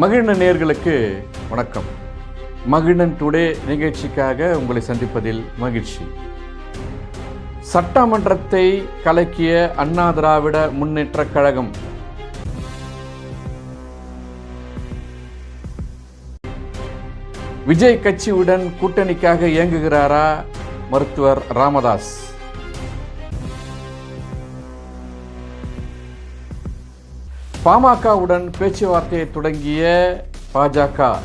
மகிழ்நன் நேர்களுக்கு வணக்கம். மகிழன் டுடே நிகழ்ச்சிக்காக உங்களை சந்திப்பதில் மகிழ்ச்சி. சட்டமன்றத்தை கலக்கிய அண்ணா திராவிட முன்னேற்றக் கழகம். விஜய் கட்சியுடன் கூட்டணிக்காக இயங்குகிறாரா மருத்துவர் ராமதாஸ்? பாமகவுடன் பேச்சுவார்த்தையை தொடங்கிய பாஜக.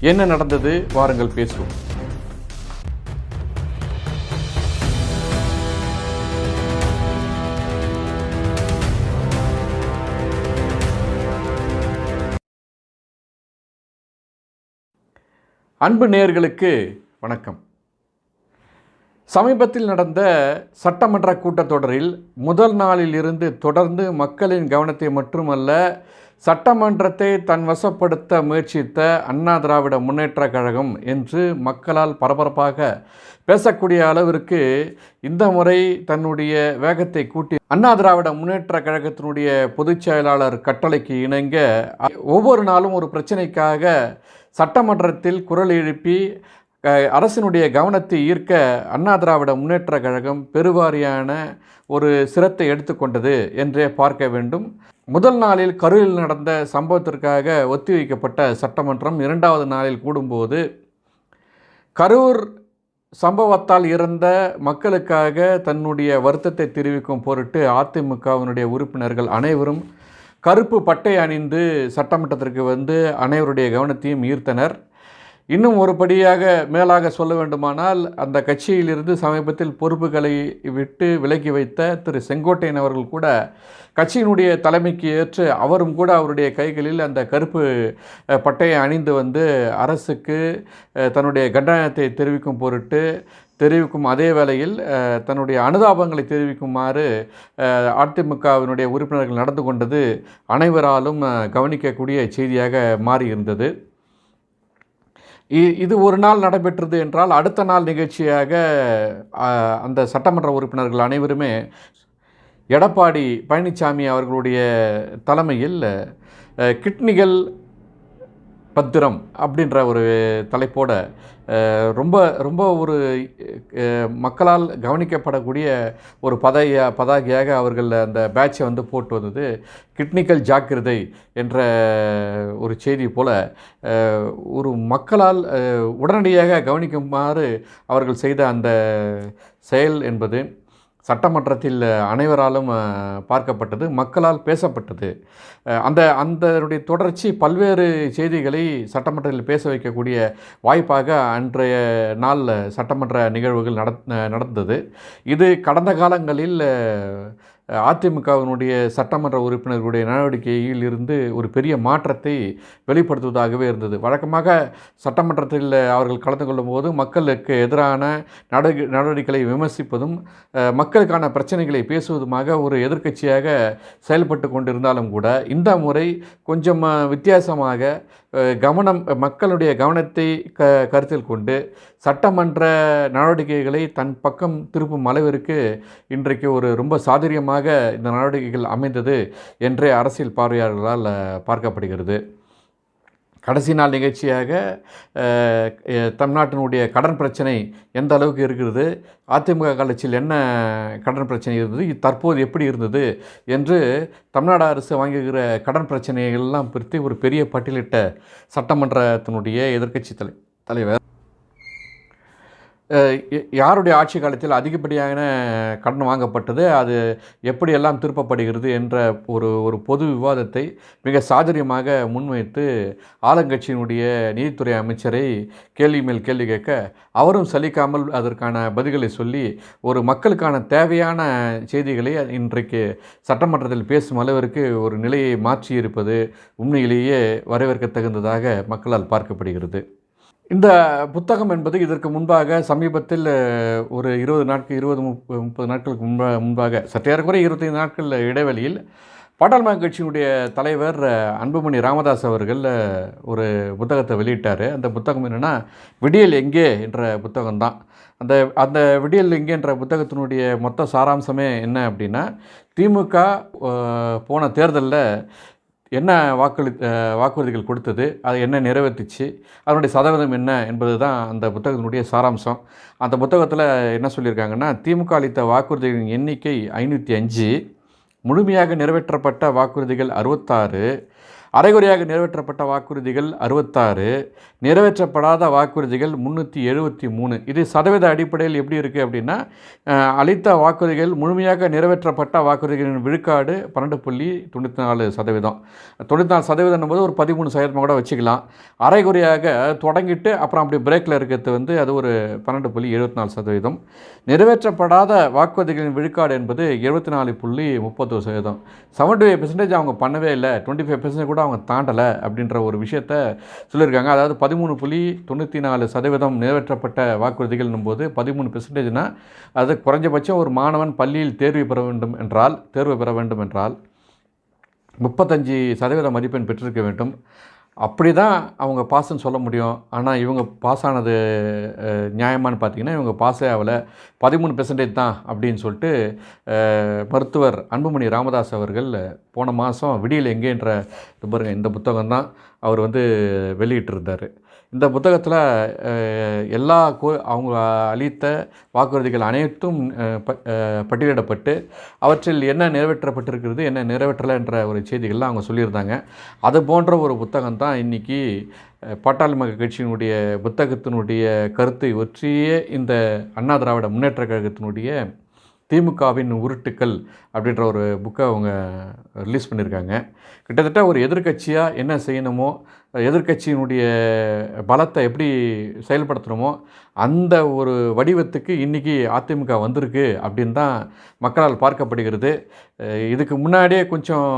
என்ன நடந்தது? வாருங்கள் பேசுவோம். அன்பு நேயர்களுக்கு வணக்கம். சமீபத்தில் நடந்த சட்டமன்ற கூட்டத்தொடரில் முதல் நாளில் இருந்து தொடர்ந்து மக்களின் கவனத்தை மட்டுமல்ல சட்டமன்றத்தை தன் வசப்படுத்த முயற்சித்த அண்ணா திராவிட முன்னேற்றக் கழகம் என்று மக்களால் பரபரப்பாக பேசக்கூடிய அளவிற்கு இந்த முறை தன்னுடைய வேகத்தை கூட்டி அண்ணா திராவிட முன்னேற்றக் கழகத்தினுடைய பொதுச் செயலாளர் கட்டளைக்கு இணங்க ஒவ்வொரு நாளும் ஒரு பிரச்சனைக்காக சட்டமன்றத்தில் குரல் எழுப்பி அரசினுடைய கவனத்தை ஈர்க்க அண்ணா திராவிட முன்னேற்றக் கழகம் பெருவாரியான ஒரு சிரத்தை எடுத்துக்கொண்டது என்றே பார்க்க வேண்டும். முதல் நாளில் கரூரில் நடந்த சம்பவத்திற்காக ஒத்திவைக்கப்பட்ட சட்டமன்றம் இரண்டாவது நாளில் கூடும்போது கரூர் சம்பவத்தால் இறந்த மக்களுக்காக தன்னுடைய வருத்தத்தை தெரிவிக்கும் பொருட்டு அதிமுகவினுடைய உறுப்பினர்கள் அனைவரும் கருப்பு பட்டை அணிந்து சட்டமன்றத்திற்கு வந்து அனைவருடைய கவனத்தையும் ஈர்த்தனர். இன்னும் ஒருபடியாக மேலாக சொல்ல வேண்டுமானால் அந்த கட்சியிலிருந்து சமீபத்தில் பொறுப்புகளை விட்டு விலக்கி வைத்த திரு செங்கோட்டையன் அவர்கள் கூட கட்சியினுடைய தலைமைக்கு ஏற்று அவரும் கூட அவருடைய கைகளில் அந்த கருப்பு பட்டையை அணிந்து வந்து அரசுக்கு தன்னுடைய கண்டனத்தை தெரிவிக்கும் பொருட்டு தெரிவிக்கும் அதே வேளையில் தன்னுடைய அனுதாபங்களை தெரிவிக்குமாறு அதிமுகவினுடைய உறுப்பினர்கள் நடந்து கொண்டது அனைவராலும் கவனிக்கக்கூடிய செய்தியாக மாறியிருந்தது. இது ஒரு நாள் நடைபெற்றது என்றால் அடுத்த நாள் நிகழ்ச்சியாக அந்த சட்டமன்ற உறுப்பினர்கள் அனைவருமே எடப்பாடி பழனிசாமி அவர்களுடைய தலைமையில் கிட்னிகள் பத்திரம் அப்படின்ற ஒரு தலைப்போட ரொம்ப ரொம்ப ஒரு மக்களால் கவனிக்கப்படக்கூடிய ஒரு பதவியா பதாகையாக அவர்கள் அந்த பேட்சை வந்து போட்டு வந்தது கிட்னிக்கல் ஜாக்கிரதை என்ற ஒரு செய்தி போல் ஒரு மக்களால் உடனடியாக கவனிக்குமாறு அவர்கள் செய்த அந்த செயல் என்பது சட்டமன்றத்தில் அனைவராலும் பார்க்கப்பட்டது மக்களால் பேசப்பட்டது. அந்த அந்தனுடைய தொடர்ச்சி பல்வேறு செய்திகளை சட்டமன்றத்தில் பேச வைக்கக்கூடிய வாய்ப்பாக அன்றைய நாள் சட்டமன்ற நிகழ்வுகள் நடந்தது. இது கடந்த காலங்களில் அதிமுகவினுடைய சட்டமன்ற உறுப்பினர்களுடைய நடவடிக்கையில் இருந்து ஒரு பெரிய மாற்றத்தை வெளிப்படுத்துவதாகவே இருந்தது. வழக்கமாக சட்டமன்றத்தில் அவர்கள் கலந்து கொள்ளும்போது மக்களுக்கு எதிரான நடவடிக்கை நடவடிக்கைகளை விமர்சிப்பதும் மக்களுக்கான பிரச்சனைகளை பேசுவதுமாக ஒரு எதிர்க்கட்சியாக செயல்பட்டு கொண்டிருந்தாலும் கூட இந்த முறை கொஞ்சம் வித்தியாசமாக கவனம் மக்களுடைய கவனத்தை க கருத்தில் கொண்டு சட்டமன்ற நடவடிக்கைகளை தன் பக்கம் திருப்பும் அளவிற்கு இன்றைக்கு ஒரு ரொம்ப சாதுரியமாக இந்த நடவடிக்கைகள் அமைந்தது என்றே அரசியல் பார்வையாளர்களால் பார்க்கப்படுகிறது. கடைசி நாள் நிகழ்ச்சியாக தமிழ்நாட்டினுடைய கடன் பிரச்சனை எந்த அளவுக்கு இருக்கிறது அதிமுக காலத்தில் என்ன கடன் பிரச்சனை இருந்தது தற்போது எப்படி இருந்தது என்று தமிழ்நாடு அரசு வாங்குகிற கடன் பிரச்சனைகள்லாம் பிரித்து ஒரு பெரிய பட்டியலிட்ட சட்டமன்றத்தினுடைய எதிர்க்கட்சி தலை தலைவர் யாருடைய ஆட்சி காலத்தில் அதிகப்படியான கடன் வாங்கப்பட்டது? அது எப்படியெல்லாம் திருப்பப்படுகிறது என்ற ஒரு ஒரு பொது விவாதத்தை மிக சாதுரியமாக முன்வைத்து ஆளுங்கட்சியினுடைய நீதித்துறை அமைச்சரை கேள்வி மேல் கேள்வி கேட்க அவரும் சலிக்காமல் அதற்கான பதில்களை சொல்லி ஒரு மக்களுக்கான தேவையான செய்திகளை இன்றைக்கு சட்டமன்றத்தில் பேசும் அளவிற்கு ஒரு நிலையை மாற்றியிருப்பது உண்மையிலேயே வரவேற்க தகுந்ததாக மக்களால் பார்க்கப்படுகிறது. இந்த புத்தகம் என்பது இதற்கு முன்பாக சமீபத்தில் ஒரு இருபது நாட்கள் இருபது முப்பது முப்பது நாட்களுக்கு முன்பாக முன்பாக சற்றேறக்குறை இருபத்தைந்து நாட்கள் இடைவெளியில் பாட்டாளி கட்சியினுடைய தலைவர் அன்புமணி ராமதாஸ் அவர்கள் ஒரு புத்தகத்தை வெளியிட்டார். அந்த புத்தகம் என்னென்னா விடியல் எங்கே என்ற புத்தகம்தான் அந்த அந்த விடியல் எங்கே என்ற புத்தகத்தினுடைய மொத்த சாராம்சமே என்ன அப்படின்னா திமுக போன தேர்தலில் என்ன வாக்களி வாக்குறுதிகள் கொடுத்தது அது என்ன நிறைவேற்றிச்சு அதனுடைய சதவீதம் என்ன என்பது தான் அந்த புத்தகத்தினுடைய சாராம்சம். அந்த புத்தகத்தில் என்ன சொல்லியிருக்காங்கன்னா திமுக அளித்த வாக்குறுதிகளின் எண்ணிக்கை ஐநூற்றி அஞ்சு முழுமையாக நிறைவேற்றப்பட்ட வாக்குறுதிகள் அறுபத்தாறு அரைகுறையாக நிறைவேற்றப்பட்ட வாக்குறுதிகள் அறுபத்தாறு நிறைவேற்றப்படாத வாக்குறுதிகள் முந்நூற்றி எழுபத்தி மூணு. இது சதவீத அடிப்படையில் எப்படி இருக்குது அப்படின்னா அளித்த வாக்குறுதிகள் முழுமையாக நிறைவேற்றப்பட்ட வாக்குறுதிகளின் விழுக்காடு பன்னெண்டு புள்ளி தொண்ணூற்றி நாலு சதவீதம். தொண்ணூற்றி நாலு சதவீதம் போது ஒரு பதிமூணு சதவீதம் கூட வச்சுக்கலாம். அரைகுறையாக தொடங்கிட்டு அப்புறம் அப்படி பிரேக்கில் இருக்கிறது வந்து அது ஒரு பன்னெண்டு புள்ளி எழுபத்தி நாலு சதவீதம். நிறைவேற்றப்படாத வாக்குறுதிகளின் விழுக்காடு என்பது எழுபத்தி நாலு புள்ளி முப்பத்தொரு சதவீதம். செவன்டி ஃபைவ் பெர்சன்டேஜ் அவங்க பண்ணவே இல்லை. டுவெண்ட்டி ஃபைவ் பெர்சன்டேஜ் கூட அவங்க தாண்டலை அப்படின்ற ஒரு விஷயத்த சொல்லியிருக்காங்க. அதாவது பதிமூணு புள்ளி தொண்ணூற்றி நாலு சதவீதம் நிறைவேற்றப்பட்ட வாக்குறுதிகள்னும் போது பதிமூணு பெர்சன்டேஜ்னால் அது குறைஞ்சபட்சம் ஒரு மாணவன் பள்ளியில் தேர்வு பெற வேண்டும் என்றால் தேர்வு பெற வேண்டும் என்றால் முப்பத்தஞ்சு சதவீத மதிப்பெண் பெற்றிருக்க வேண்டும். அப்படி தான் அவங்க பாஸ்ன்னு சொல்ல முடியும். ஆனால் இவங்க பாஸ் ஆனது நியாயமான்னு பார்த்தீங்கன்னா இவங்க பாஸே ஆகலை பதிமூணு பெர்சன்டேஜ் தான் அப்படின்னு சொல்லிட்டு மருத்துவர் அன்புமணி ராமதாஸ் அவர்கள் போன மாதம் விடியல் எங்கேன்ற பாருங்க இந்த புத்தகம் தான் அவர் வந்து வெளியிட்டிருந்தார். இந்த புத்தகத்தில் எல்லா கோ அவங்க அளித்த வாக்குறுதிகள் அனைத்தும் ப- பட்டியலிடப்பட்டு அவற்றில் என்ன நிறைவேற்றப்பட்டிருக்கிறது என்ன நிறைவேற்றலை என்ற ஒரு செய்திகள்லாம் அவங்க சொல்லியிருந்தாங்க. அது போன்ற ஒரு புத்தகம் தான் இன்றைக்கி பாட்டாளிமக கட்சியினுடைய புத்தகத்தினுடைய கருத்தை ஒற்றியே இந்த அண்ணா திராவிட முன்னேற்ற கழகத்தினுடைய திமுகவின் உருட்டுக்கள் அப்படின்ற ஒரு புக்கை அவங்க ரிலீஸ் பண்ணியிருக்காங்க. கிட்டத்தட்ட ஒரு எதிர்க்கட்சியாக என்ன செய்யணுமோ எதிர்க்கட்சியினுடைய பலத்தை எப்படி செயல்படுத்தணுமோ அந்த ஒரு வடிவத்துக்கு இன்றைக்கி அதிமுக வந்திருக்கு அப்படின்னு தான் மக்களால் பார்க்கப்படுகிறது. இதுக்கு முன்னாடியே கொஞ்சம்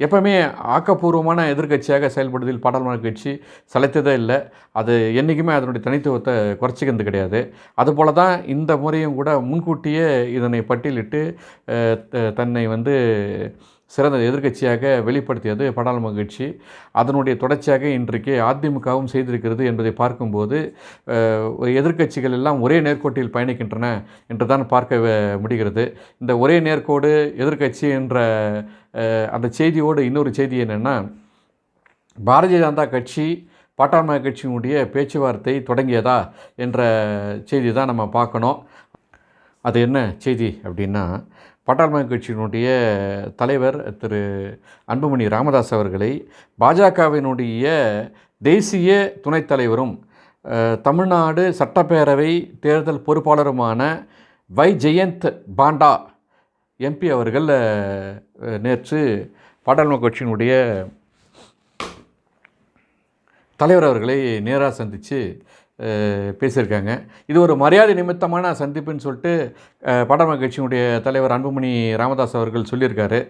எப்பவுமே ஆக்கப்பூர்வமான எதிர்க்கட்சியாக செயல்படுவதில் பாடாளுமன்ற கட்சி சலைத்ததே இல்லை. அது என்றைக்குமே அதனுடைய தனித்துவத்தை குறைச்சிக்கிறது கிடையாது. அதுபோல தான் இந்த முறையும் கூட முன்கூட்டியே இதனை பட்டியலிட்டு த- தன்னை வந்து சிறந்த எதிர்க்கட்சியாக வெளிப்படுத்தியது பாடாளுமன்ற கட்சி அதனுடைய தொடர்ச்சியாக இன்றைக்கு அதிமுகவும் செய்திருக்கிறது என்பதை பார்க்கும்போது ஒரு எதிர்க்கட்சிகள் எல்லாம் ஒரே நேர்கோட்டில் பயணிக்கின்றன என்று தான் பார்க்க முடிகிறது. இந்த ஒரே நேர்கோடு எதிர்க்கட்சி என்ற அந்த செய்தியோடு இன்னொரு செய்தி என்னென்னா பாரதிய ஜனதா கட்சி பாட்டாளி கட்சியினுடைய பேச்சுவார்த்தை தொடங்கியதா என்ற செய்தி தான் நம்ம பார்க்கணும். அது என்ன செய்தி அப்படின்னா பாட்டாளி கட்சியினுடைய தலைவர் திரு அன்புமணி ராமதாஸ் அவர்களை பாஜகவினுடைய தேசிய துணைத் தலைவரும் தமிழ்நாடு சட்டப்பேரவை தேர்தல் பொறுப்பாளருமான வை. ஜெயந்த் பாண்டா எம்பி அவர்கள் நேற்று பாட்டாளி கட்சியினுடைய தலைவர் அவர்களை நேராக சந்தித்து பேசியிருக்காங்க. இது ஒரு மரியாதை நிமித்தமான சந்திப்புன்னு சொல்லிட்டு அஹ், கட்சியினுடைய தலைவர் அன்புமணி ராமதாஸ் அவர்கள் சொல்லியிருக்காரு.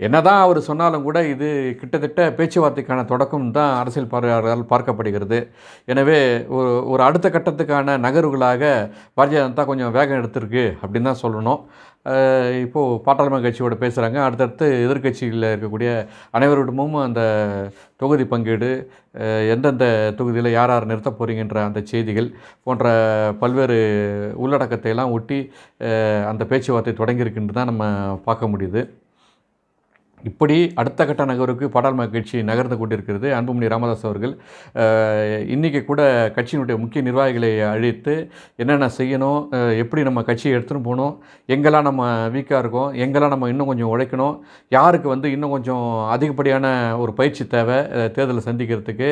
என்னதான் அவர் சொன்னாலும் கூட இது கிட்டத்தட்ட பேச்சுவார்த்தைக்கான தொடக்கம் தான் அரசியல் பார்வையாளர்களால் பார்க்கப்படுகிறது. எனவே ஒரு ஒரு அடுத்த கட்டத்துக்கான நகர்வுகளாக பாரதிய ஜனதா கொஞ்சம் வேகம் எடுத்திருக்கு அப்படின்னு தான் சொல்லணும். இப்போது பாட்டாளி கட்சியோட பேசுகிறாங்க அடுத்தடுத்து எதிர்க்கட்சியில் இருக்கக்கூடிய அனைவரிடமும் அந்த தொகுதி பங்கீடு எந்தெந்த தொகுதியில் யார் யார் நிறுத்த போகிறீங்கன்ற அந்த செய்திகள் போன்ற பல்வேறு உள்ளடக்கத்தை எல்லாம் ஒட்டி அந்த பேச்சுவார்த்தை தொடங்கியிருக்குன்னு தான் நம்ம பார்க்க முடியுது. இப்படி அடுத்த கட்ட நகருக்கு பாடாளுமன்ற கட்சி நகர்ந்து கொண்டிருக்கிறது. அன்புமணி ராமதாஸ் அவர்கள் இன்றைக்கி கூட கட்சியினுடைய முக்கிய நிர்வாகிகளை அழைத்து என்னென்ன செய்யணும் எப்படி நம்ம கட்சியை எடுத்துன்னு போகணும் எங்கெல்லாம் நம்ம வீக்காக இருக்கோம் எங்கெல்லாம் நம்ம இன்னும் கொஞ்சம் உழைக்கணும் யாருக்கு வந்து இன்னும் கொஞ்சம் அதிகப்படியான ஒரு பயிற்சி தேவை தேர்தலை சந்திக்கிறதுக்கு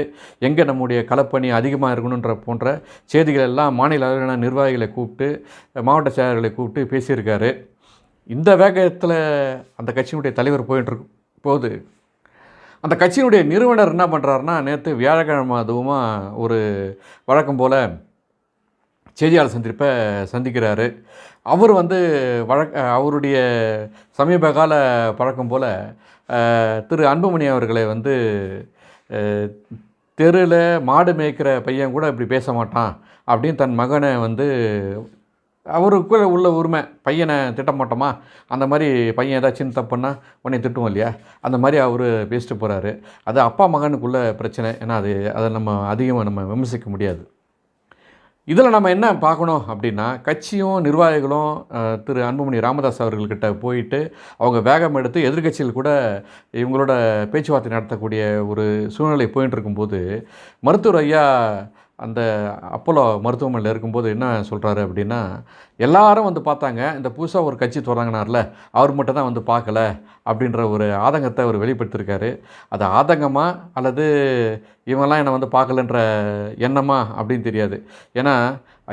எங்கே நம்முடைய களப்பணி அதிகமாக இருக்கணுன்ற போன்ற செய்திகள் எல்லாம் மாநில அளவிலான நிர்வாகிகளை கூப்பிட்டு மாவட்ட செயலாளர்களை கூப்பிட்டு பேசியிருக்காரு. இந்த வேகத்தில் அந்த கட்சியினுடைய தலைவர் போயிட்டு போது அந்த கட்சியினுடைய நிறுவனர் என்ன பண்ணுறாருன்னா நேற்று வியாழக்கிழமை அதுவுமா ஒரு வழக்கம் போல் செய்தியாளர் சந்திப்பை சந்திக்கிறாரு. அவர் வந்து வழக்க அவருடைய சமீப கால பழக்கம் போல் திரு அன்புமணி அவர்களை வந்து தெருவில் மாடு மேய்க்கிற பையன் கூட இப்படி பேச மாட்டான் அப்படின்னு தன் மகனை வந்து அவருக்குள்ளே உள்ள உரிமை பையனை திட்ட மாட்டோமா? அந்த மாதிரி பையன் ஏதாச்சும் தப்புன்னா உடனே திட்டுவோம் இல்லையா? அந்த மாதிரி அவர் பேசிட்டு போகிறாரு அது அப்பா மகனுக்குள்ள பிரச்சனை. ஏன்னா அது அதை நம்ம அதிகமாக நம்ம விமர்சிக்க முடியாது. இதில் நம்ம என்ன பார்க்கணும் அப்படின்னா கட்சியும் நிர்வாகிகளும் திரு அன்புமணி ராமதாஸ் அவர்கள்கிட்ட போயிட்டு அவங்க வேகம் எடுத்து எதிர்கட்சியில் கூட இவங்களோட பேச்சுவார்த்தை நடத்தக்கூடிய ஒரு சூழ்நிலை போயிட்டு இருக்கும்போது மருத்துவர் ஐயா அந்த அப்போலோ மருத்துவமனையில் இருக்கும்போது என்ன சொல்கிறாரு அப்படின்னா எல்லாரும் வந்து பார்த்தாங்க இந்த புதுசாக ஒரு கட்சி தொடங்கினார்ல அவர் மட்டும் தான் வந்து பார்க்கல அப்படின்ற ஒரு ஆதங்கத்தை அவர் வெளிப்படுத்தியிருக்காரு. அது ஆதங்கமாக அல்லது இவங்கெல்லாம் என்னை வந்து பார்க்கலன்ற எண்ணமா அப்படின்னு தெரியாது. ஏன்னா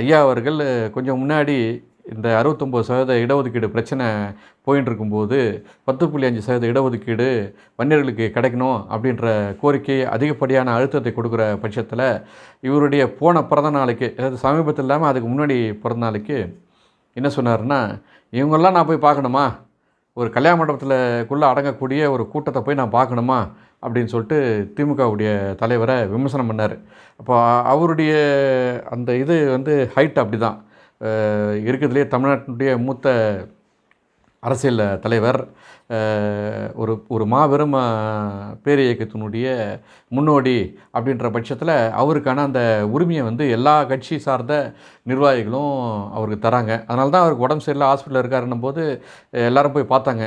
ஐயா அவர்கள் கொஞ்சம் முன்னாடி இந்த அறுபத்தொம்போது சதவீத இடஒதுக்கீடு பிரச்சனை போயின்னு இருக்கும்போது பத்து புள்ளி அஞ்சு சதவீத இடஒதுக்கீடு வன்னியர்களுக்கு கிடைக்கணும் அப்படின்ற கோரிக்கை அதிகப்படியான அழுத்தத்தை கொடுக்குற பட்சத்தில் இவருடைய போன பிறந்த நாளைக்கு அதாவது சமீபத்தில் இல்லாமல் அதுக்கு முன்னாடி பிறந்த நாளைக்கு என்ன சொன்னார்னா இவங்கெல்லாம் நான் போய் பார்க்கணுமா? ஒரு கல்யாண மண்டபத்துலக்குள்ளே அடங்கக்கூடிய ஒரு கூட்டத்தை போய் நான் பார்க்கணுமா? அப்படின்னு சொல்லிட்டு திமுகவுடைய தலைவரை விமர்சனம் பண்ணார். அப்போ அவருடைய அந்த இது வந்து ஹைட் அப்படி தான் இருக்கிறதுலே தமிழ்நாட்டினுடைய மூத்த அரசியல் தலைவர் ஒரு ஒரு மாபெரும் பேர் இயக்கத்தினுடைய முன்னோடி அப்படின்ற பட்சத்தில் அவருக்கான அந்த உரிமையை வந்து எல்லா கட்சி சார்ந்த நிர்வாகிகளும் அவருக்கு தராங்க. அதனால தான் அவருக்கு உடம்பு சரியில்லை ஹாஸ்பிட்டலில் இருக்காருன்னும் போது எல்லோரும் போய் பார்த்தாங்க.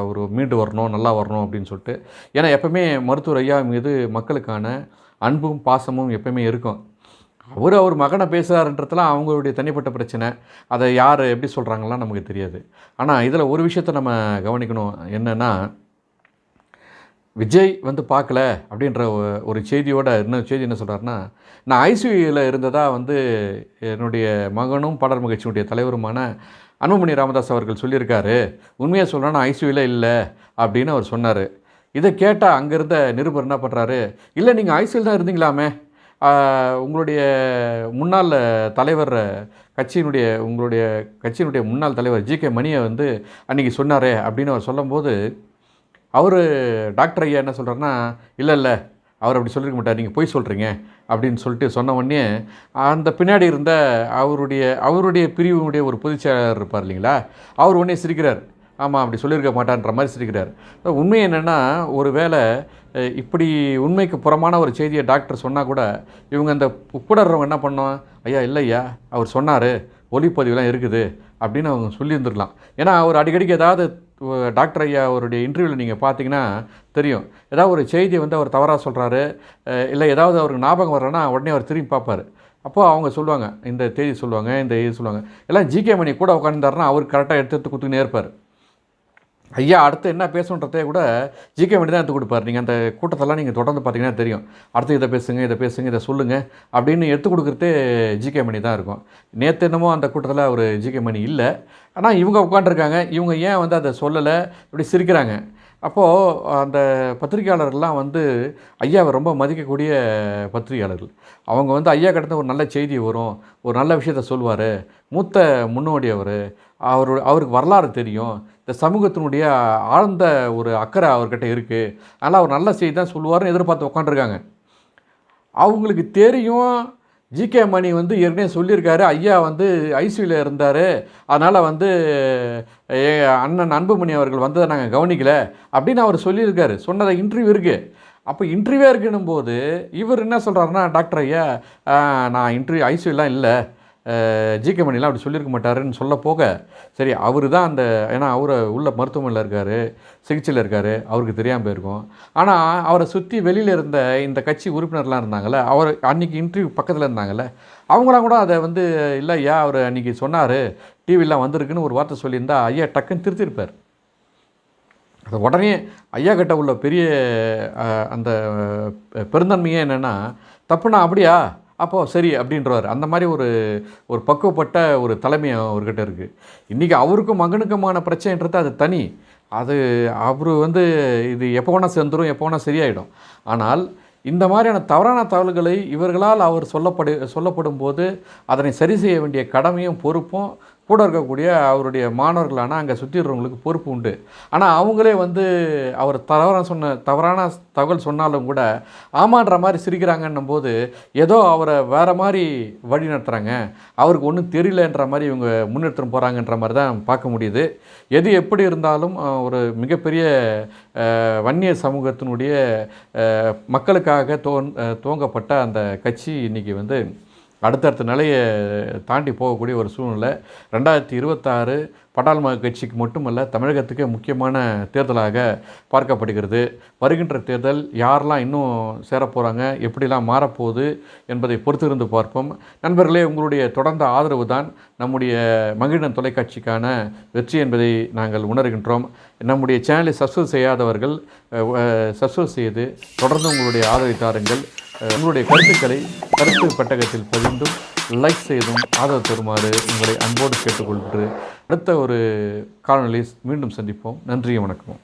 அவர் மீண்டு வரணும் நல்லா வரணும் அப்படின்னு சொல்லிட்டு. ஏன்னா எப்போவுமே மருத்துவர் ஐயா மீது மக்களுக்கான அன்பும் பாசமும் எப்பவுமே இருக்கும். அவர் அவர் மகனை பேசுகிறாருன்றதுலாம் அவங்களுடைய தனிப்பட்ட பிரச்சனை. அதை யார் எப்படி சொல்கிறாங்கலாம் நமக்கு தெரியாது. ஆனால் இதில் ஒரு விஷயத்தை நம்ம கவனிக்கணும். என்னென்னா விஜய் வந்து பார்க்கல அப்படின்ற ஒரு செய்தியோட இன்னொரு செய்தி என்ன சொல்கிறாருன்னா நான் ஐசியூயில் இருந்ததாக வந்து என்னுடைய மகனும் பாடல் மகிழ்ச்சியினுடைய தலைவருமான அன்புமணி ராமதாஸ் அவர்கள் சொல்லியிருக்காரு. உண்மையாக சொல்லணும்னா ஐசியூவில் இல்லை அப்படின்னு அவர் சொன்னார். இதை கேட்டால் அங்கேருந்த நிருபர் என்ன பண்ணுறாரு இல்லை நீங்கள் ஐசியூவில் தான் இருந்தீங்களாமே. உங்களுடைய முன்னாள் தலைவர் கட்சியினுடைய உங்களுடைய கட்சியினுடைய முன்னாள் தலைவர் ஜி கே மணியை வந்து அன்றைக்கி சொன்னாரே அப்படின்னு அவர் சொல்லும்போது அவர் டாக்டர் ஐயா என்ன சொல்கிறாருன்னா இல்லை இல்லை அவர் அப்படி சொல்லியிருக்க மாட்டார் நீங்கள் போய் சொல்கிறீங்க அப்படின்னு சொல்லிட்டு சொன்ன உடனே அந்த பின்னாடி இருந்த அவருடைய அவருடைய பிரிவினுடைய ஒரு பொதுச்செயலாளர் இருப்பார் இல்லைங்களா அவர் உடனே சிரிக்கிறார். ஆமாம் அப்படி சொல்லியிருக்க மாட்டான்ற மாதிரி சிரிக்கிறார். உண்மை என்னென்னா ஒரு வேளை இப்படி உண்மைக்கு புறமான ஒரு செய்தியை டாக்டர் சொன்னால் கூட இவங்க அந்த கூட என்ன பண்ணோம் ஐயா இல்லையா அவர் சொன்னார் ஒலிப்பதிவுலாம் இருக்குது அப்படின்னு அவங்க சொல்லியிருந்துருக்கலாம். ஏன்னா அவர் அடிக்கடிக்கு ஏதாவது டாக்டர் ஐயா அவருடைய இன்டர்வியூவில் நீங்கள் பார்த்தீங்கன்னா தெரியும். ஏதாவது ஒரு செய்தியை வந்து அவர் தவறாக சொல்கிறாரு இல்லை ஏதாவது அவருக்கு ஞாபகம் வரலன்னா உடனே அவர் திரும்பி பார்ப்பார். அப்போது அவங்க சொல்லுவாங்க இந்த தேதி சொல்லுவாங்க இந்த இது சொல்லுவாங்க. எல்லாம் ஜிகே மணி கூட உட்காந்துருந்தாருன்னா அவர் கரெக்டாக எடுத்து எடுத்து கொடுத்துக்கினே இருப்பார். ஐயா அடுத்து என்ன பேசணுன்றதே கூட ஜிகே மணி தான் எடுத்து கொடுப்பார். நீங்கள் அந்த கூட்டத்தெல்லாம் நீங்கள் தொடர்ந்து பார்த்தீங்கன்னா தெரியும். அடுத்து இதை பேசுங்க இதை பேசுங்க இதை சொல்லுங்கள் அப்படின்னு எடுத்து கொடுக்குறதே ஜிகே மணி தான் இருக்கும். நேற்று என்னமோ அந்த கூட்டத்தில் அவர் ஜிகே மணி இல்லை. ஆனால் இவங்க உட்காந்துருக்காங்க இவங்க ஏன் வந்து அதை சொல்லலை? இப்படி சிரிக்கிறாங்க. அப்போது அந்த பத்திரிகையாளர்கள்லாம் வந்து ஐயாவை ரொம்ப மதிக்கக்கூடிய பத்திரிகையாளர்கள். அவங்க வந்து ஐயா கிட்ட ஒரு நல்ல செய்தி வரும் ஒரு நல்ல விஷயத்த சொல்லுவார் மூத்த முன்னோடி அவர் அவர் அவருக்கு வரலாறு தெரியும். இந்த சமூகத்தினுடைய ஆழ்ந்த ஒரு அக்கறை அவர்கிட்ட இருக்குது அதனால் அவர் நல்ல செய்தி தான் சொல்லுவார்னு எதிர்பார்த்து உட்காண்டிருக்காங்க அவங்களுக்கு தெரியும் ஜிகே மணி வந்து ஏற்கனவே சொல்லியிருக்காரு. ஐயா வந்து ஐசியூவில் இருந்தார். அதனால் வந்து ஏ அண்ணன் அன்புமணி அவர்கள் வந்ததை நாங்கள் கவனிக்கலை அப்படின்னு அவர் சொல்லியிருக்காரு. சொன்னதை இன்டர்வியூ இருக்குது அப்போ இன்டர்வியூ இருக்குன்னும் போது இவர் என்ன சொல்கிறாருன்னா டாக்டர் ஐயா நான் இன்டர்வியூ ஐசியூலாம் இல்லை. ஜிகே மணிலாம் அப்படி சொல்லியிருக்க மாட்டாருன்னு சொல்ல போக சரி அவர் தான் அந்த ஏன்னா அவரை உள்ள மருத்துவமனையில் இருக்கார் சிகிச்சையில் இருக்கார் அவருக்கு தெரியாமல் போயிருக்கும். ஆனால் அவரை சுற்றி வெளியில் இருந்த இந்த கட்சி உறுப்பினர்லாம் இருந்தாங்கள்ல அவர் அன்றைக்கி இன்டர்வியூ பக்கத்தில் இருந்தாங்கள்ல அவங்களாம் கூட அதை வந்து இல்லை ஐயா அவர் அன்றைக்கி சொன்னார் டிவிலாம் வந்திருக்குன்னு ஒரு வார்த்தை சொல்லியிருந்தா ஐயா டக்குன்னு திருத்திருப்பார். அது உடனே ஐயா கிட்ட உள்ள பெரிய அந்த பெருந்தன்மையே என்னென்னா தப்புனா அப்படியா? அப்போது சரி அப்படின்றவார் அந்த மாதிரி ஒரு ஒரு பக்குவப்பட்ட ஒரு தலைமை அவர்கிட்ட இருக்குது இன்றைக்கி அவருக்கும் மகனுக்குமான பிரச்சனைன்றது அது தனி. அது அவர் வந்து இது எப்போ வேணால் சேர்ந்துடும் எப்போ வேணால் சரியாயிடும். ஆனால் இந்த மாதிரியான தவறான தகவல்களை இவர்களால் அவர் சொல்லப்படு சொல்லப்படும் போது அதனை சரி செய்ய வேண்டிய கடமையும் பொறுப்பும் கூட இருக்கக்கூடிய அவருடைய மாணவர்களான அங்கே சுற்றிடுறவங்களுக்கு பொறுப்பு உண்டு. ஆனால் அவங்களே வந்து அவர் தவறான சொன்ன தவறான தகவல் சொன்னாலும் கூட ஆமான்ற மாதிரி சிரிக்கிறாங்கன்னும் போது ஏதோ அவரை வேறு மாதிரி வழி நடத்துகிறாங்க அவருக்கு ஒன்றும் தெரியலன்ற மாதிரி இவங்க முன்னெடுத்துட்டு போகிறாங்கன்ற மாதிரி தான் பார்க்க முடியுது. எது எப்படி இருந்தாலும் ஒரு மிகப்பெரிய வன்னிய சமூகத்தினுடைய மக்களுக்காக தோன் துவங்கப்பட்ட அந்த கட்சி இன்றைக்கி வந்து அடுத்தடுத்த நிலையை தாண்டி போகக்கூடிய ஒரு சூழ்நிலை. ரெண்டாயிரத்தி இருபத்தாறு பட்டாளமாக கட்சிக்கு மட்டுமல்ல தமிழகத்துக்கு முக்கியமான தேர்தலாக பார்க்கப்படுகிறது. வருகின்ற தேர்தல் யாரெல்லாம் இன்னும் சேரப் போகிறாங்க எப்படிலாம் மாறப்போகுது என்பதை பொறுத்திருந்து பார்ப்போம். நண்பர்களே உங்களுடைய தொடர்ந்த ஆதரவு தான் நம்முடைய மகிழன் தொலைக்காட்சிக்கான வெற்றி என்பதை நாங்கள் உணர்கின்றோம். நம்முடைய சேனலை சப்ஸ்கிரைப் செய்யாதவர்கள் சப்ஸ்கிரைப் செய்து தொடர்ந்து உங்களுடைய ஆதரவை தாருங்கள். உங்களுடைய கருத்துக்களை கருத்து பெட்டகத்தில் பதிந்தும் லைக் செய்தும் ஆதரவு தருமாறு உங்களை அன்போடு கேட்டுக்கொள்கின்ற அடுத்த ஒரு காலநிலை மீண்டும் சந்திப்போம். நன்றியும் வணக்கம்.